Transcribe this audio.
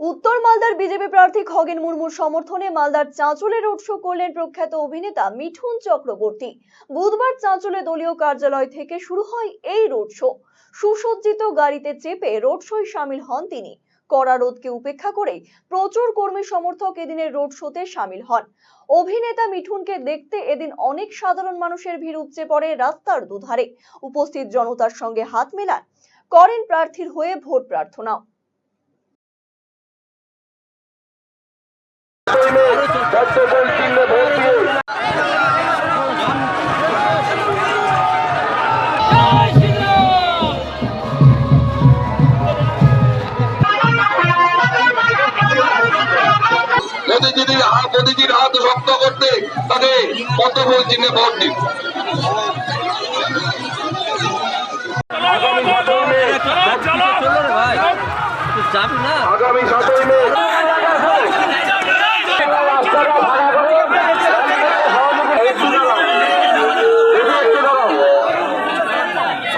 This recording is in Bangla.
উত্তর মালদার বিজেপি প্রার্থী খগেন মুর্মুর সমর্থনে মালদার চাঁচলে রোড শো করলেন প্রখ্যাত অভিনেতা মিঠুন চক্রবর্তী। বুধবার চাঁচলে দলীয় কার্যালয় থেকে শুরু হয় এই রোড শো। সুসজ্জিত গাড়িতে চেপে রোড শোয় সামিল হন তিনি। কড়া রোদকে উপেক্ষা করে প্রচুর কর্মী সমর্থক এদিনের রোড শোতে সামিল হন। অভিনেতা মিঠুনকে দেখতে এদিন অনেক সাধারণ মানুষের ভিড় উপচে পড়ে রাস্তার দুধারে। উপস্থিত জনতার সঙ্গে হাত মেলান। করেন প্রার্থীর হয়ে ভোট প্রার্থনা দিয়ে মোদিজির হাত মোদিজির হাত শক্ত করতে তাকে পদ্মফুল চিহ্নে ভোট দিন আগামী সাতই